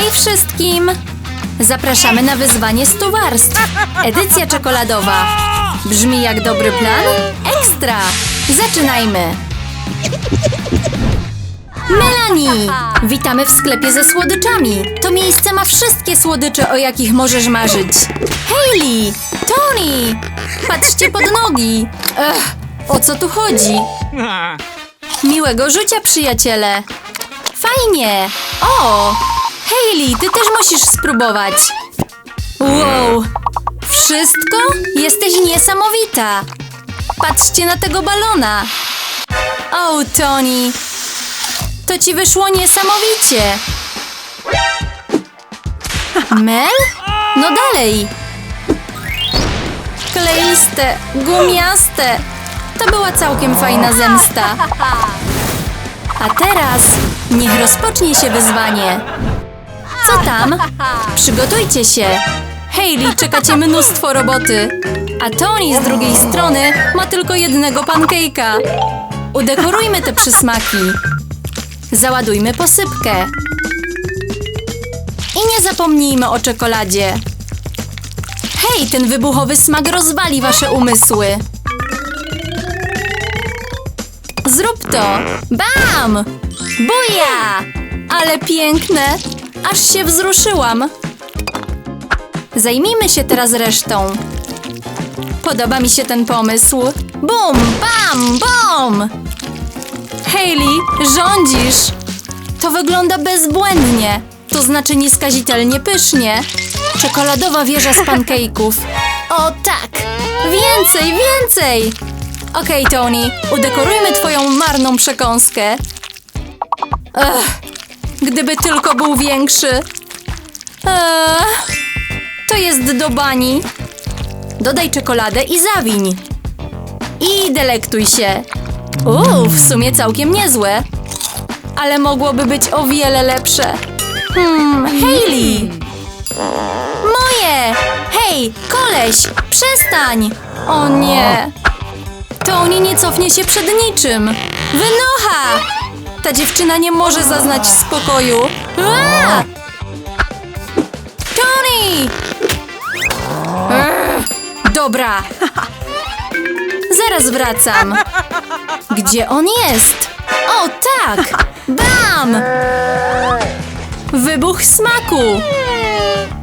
Hej wszystkim! Zapraszamy na wyzwanie 100 warstw. Edycja czekoladowa. Brzmi jak dobry plan? Ekstra! Zaczynajmy! Melanie! Witamy w sklepie ze słodyczami. To miejsce ma wszystkie słodycze, o jakich możesz marzyć. Hailey! Tony! Patrzcie pod nogi! Ech, o co tu chodzi? Miłego rzucia, przyjaciele! Fajnie! O! Hailey, ty też musisz spróbować! Wow! Wszystko? Jesteś niesamowita! Patrzcie na tego balona! O, Tony! To ci wyszło niesamowicie! Mel? No dalej! Kleiste, gumiaste! To była całkiem fajna zemsta. A teraz niech rozpocznie się wyzwanie. Co tam? Przygotujcie się. Hailey, czeka cię mnóstwo roboty. A Tony z drugiej strony ma tylko jednego pancake'a. Udekorujmy te przysmaki. Załadujmy posypkę. I nie zapomnijmy o czekoladzie. Hej, ten wybuchowy smak rozwali wasze umysły. Zrób to! Bam! Buja! Ale piękne! Aż się wzruszyłam. Zajmijmy się teraz resztą. Podoba mi się ten pomysł. Bum! Bam! Bom! Hailey, rządzisz! To wygląda bezbłędnie. To znaczy nieskazitelnie pysznie. Czekoladowa wieża z pancake'ów. O tak! Więcej, więcej! Okej, Tony, udekorujmy twoją marną przekąskę. Ech, gdyby tylko był większy. Ech, to jest do bani. Dodaj czekoladę i zawiń. I delektuj się. Uuu, w sumie całkiem niezłe. Ale mogłoby być o wiele lepsze. Hmm, Hailey! Moje! Hej, koleś, przestań! O nie! Tony nie cofnie się przed niczym. Wynocha! Ta dziewczyna nie może zaznać spokoju. Tony! Dobra. Zaraz wracam. Gdzie on jest? O tak! Bam! Wybuch smaku!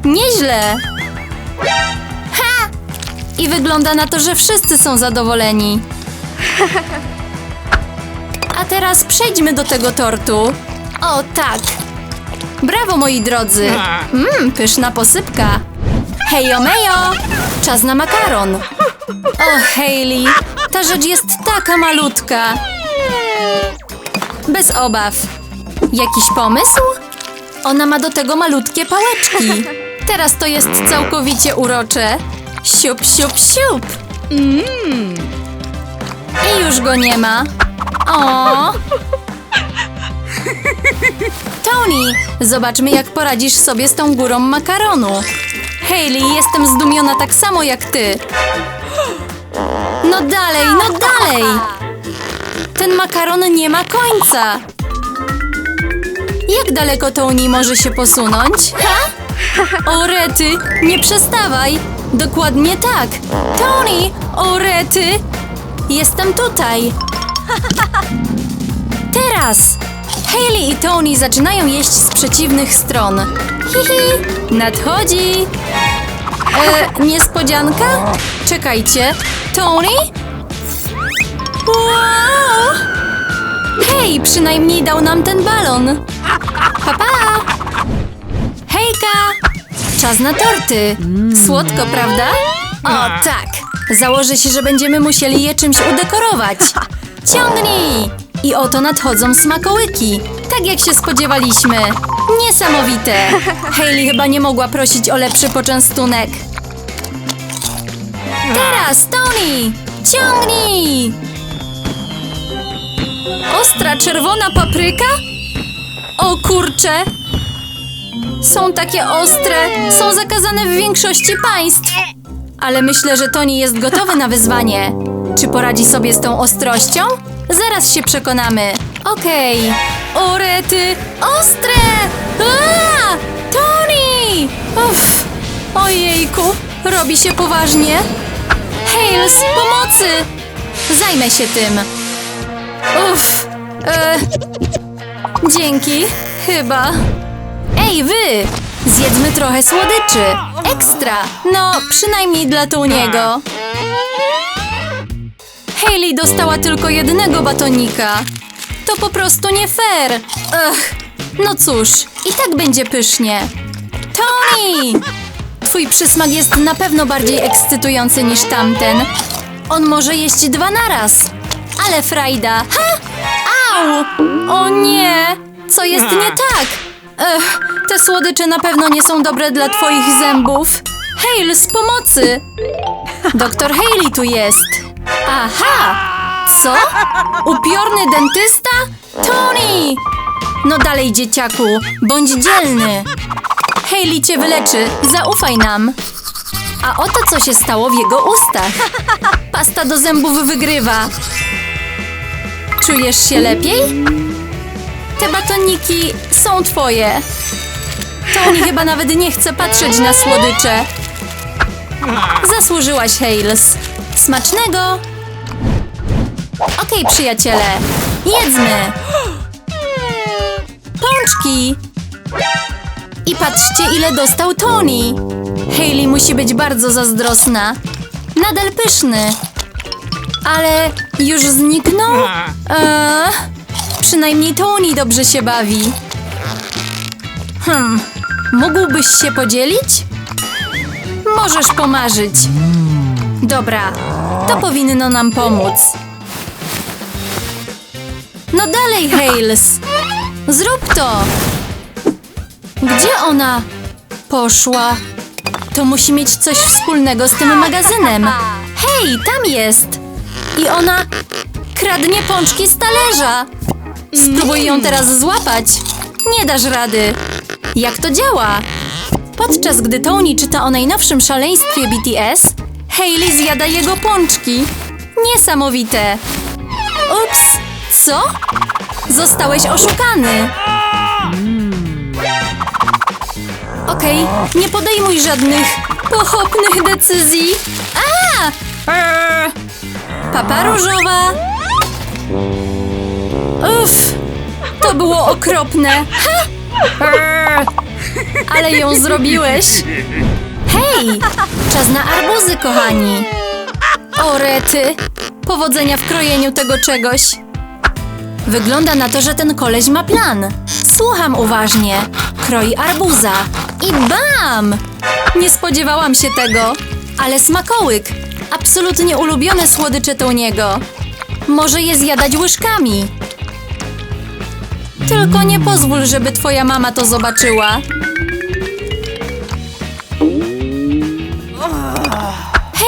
Nieźle! Ha! I wygląda na to, że wszyscy są zadowoleni. Teraz przejdźmy do tego tortu. O tak! Brawo moi drodzy! Mmm, pyszna posypka. Hejo mejo! Czas na makaron. O Hailey, ta rzecz jest taka malutka. Bez obaw. Jakiś pomysł? Ona ma do tego malutkie pałeczki. Teraz to jest całkowicie urocze. Siup, siup, siup. I już go nie ma. O! Tony, zobaczmy jak poradzisz sobie z tą górą makaronu. Hailey, jestem zdumiona tak samo jak ty. No dalej, no dalej! Ten makaron nie ma końca. Jak daleko Tony może się posunąć? Ha? O nie przestawaj! Dokładnie tak! Tony! O rety! Jestem tutaj! Teraz! Hailey i Tony zaczynają jeść z przeciwnych stron. Hihi! Nadchodzi! E, niespodzianka? Czekajcie. Tony? Wow! Hej, przynajmniej dał nam ten balon. Pa, pa! Hejka! Czas na torty. Słodko, prawda? O, tak. Założę się, że będziemy musieli je czymś udekorować. Ciągnij! I oto nadchodzą smakołyki. Tak jak się spodziewaliśmy. Niesamowite. Hailey chyba nie mogła prosić o lepszy poczęstunek. Teraz, Tony! Ciągnij! Ostra czerwona papryka? O kurcze! Są takie ostre, są zakazane w większości państw. Ale myślę, że Tony jest gotowy na wyzwanie. Czy poradzi sobie z tą ostrością? Zaraz się przekonamy. Okej. O rety, ostre! A! Ojejku, robi się poważnie. Hales, pomocy! Zajmę się tym. Uff. E, dzięki, chyba. Ej, wy! Zjedzmy trochę słodyczy. Ekstra! No, przynajmniej dla Toniego. Hailey dostała tylko jednego batonika. To po prostu nie fair. No cóż, i tak będzie pysznie. Tony! Twój przysmak jest na pewno bardziej ekscytujący niż tamten. On może jeść dwa naraz. Ale frajda. Ha! Au! O nie! Co jest nie tak? Te słodycze na pewno nie są dobre dla twoich zębów. Hale, z pomocy! Doktor Haley tu jest. Aha! Co? Upiorny dentysta? Tony! No dalej, dzieciaku, bądź dzielny. Hailey cię wyleczy, zaufaj nam. A oto co się stało w jego ustach. Pasta do zębów wygrywa. Czujesz się lepiej? Te batoniki są twoje. Tony chyba nawet nie chce patrzeć na słodycze. Zasłużyłaś, Hales. Smacznego! Okej, przyjaciele, jedzmy! Pączki! I patrzcie, ile dostał Tony! Hailey musi być bardzo zazdrosna. Nadal pyszny. Ale już zniknął? Eee, przynajmniej Tony dobrze się bawi. Hmm, mógłbyś się podzielić? Możesz pomarzyć. Dobra, to powinno nam pomóc. No dalej, Hales. Zrób to. Gdzie ona poszła? To musi mieć coś wspólnego z tym magazynem. Hej, tam jest. I ona kradnie pączki z talerza. Spróbuj ją teraz złapać. Nie dasz rady. Jak to działa? Podczas gdy Tony czyta o najnowszym szaleństwie BTS, Hailey zjada jego pączki. Niesamowite. Ups, co? Zostałeś oszukany. Okej, nie podejmuj żadnych pochopnych decyzji. A! Papa różowa. Uff, to było okropne. Ha! Ale ją zrobiłeś. Hej, czas na arbuzy, kochani. O, rety. Powodzenia w krojeniu tego czegoś. Wygląda na to, że ten koleś ma plan. Słucham uważnie. Kroi arbuza. I bam! Nie spodziewałam się tego. Ale smakołyk. Absolutnie ulubione słodycze Toniego. Może je zjadać łyżkami. Tylko nie pozwól, żeby twoja mama to zobaczyła.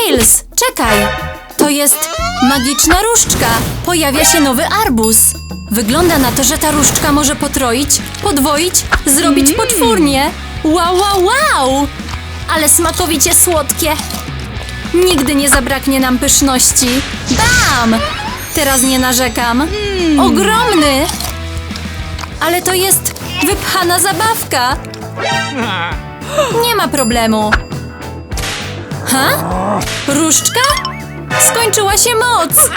Hales, czekaj! To jest magiczna różdżka. Pojawia się nowy arbuz. Wygląda na to, że ta różdżka może potroić, podwoić, zrobić potwórnie. Wow, wow, wow! Ale smakowicie słodkie. Nigdy nie zabraknie nam pyszności. Bam! Teraz nie narzekam. Ogromny! Ale to jest wypchana zabawka. Nie ma problemu. Ha? Różdżka? Skończyła się moc!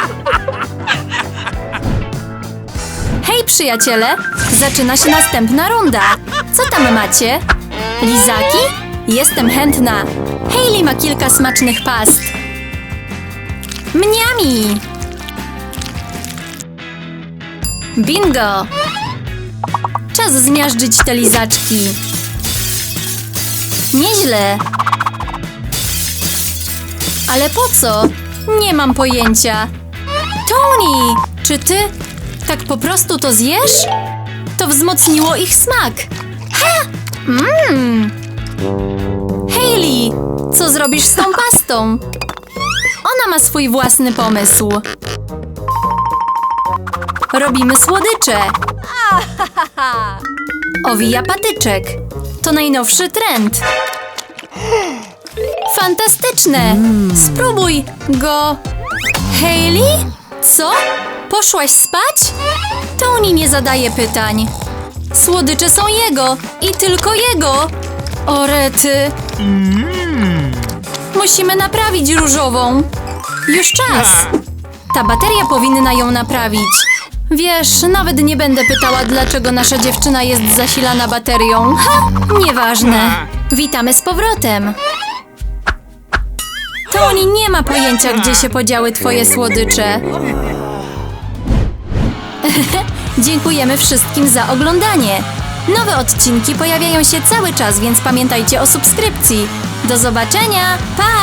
Hej, przyjaciele! Zaczyna się następna runda. Co tam macie? Lizaki? Jestem chętna. Hailey ma kilka smacznych past. Mniami! Bingo! Czas zmiażdżyć te lizaczki. Nieźle. Ale po co? Nie mam pojęcia. Tony, czy ty tak po prostu to zjesz? To wzmocniło ich smak. Ha! Mmm. Hailey, co zrobisz z tą pastą? Ona ma swój własny pomysł. Robimy słodycze. Owija patyczek. To najnowszy trend. Fantastyczne! Spróbuj go. Hailey? Co? Poszłaś spać? Tony nie zadaje pytań. Słodycze są jego i tylko jego. O rety. Musimy naprawić różową. Już czas. Ta bateria powinna ją naprawić. Wiesz, nawet nie będę pytała, dlaczego nasza dziewczyna jest zasilana baterią. Ha! Nieważne. Witamy z powrotem. Toni nie ma pojęcia, gdzie się podziały twoje słodycze. Dziękujemy wszystkim za oglądanie. Nowe odcinki pojawiają się cały czas, więc pamiętajcie o subskrypcji. Do zobaczenia. Pa!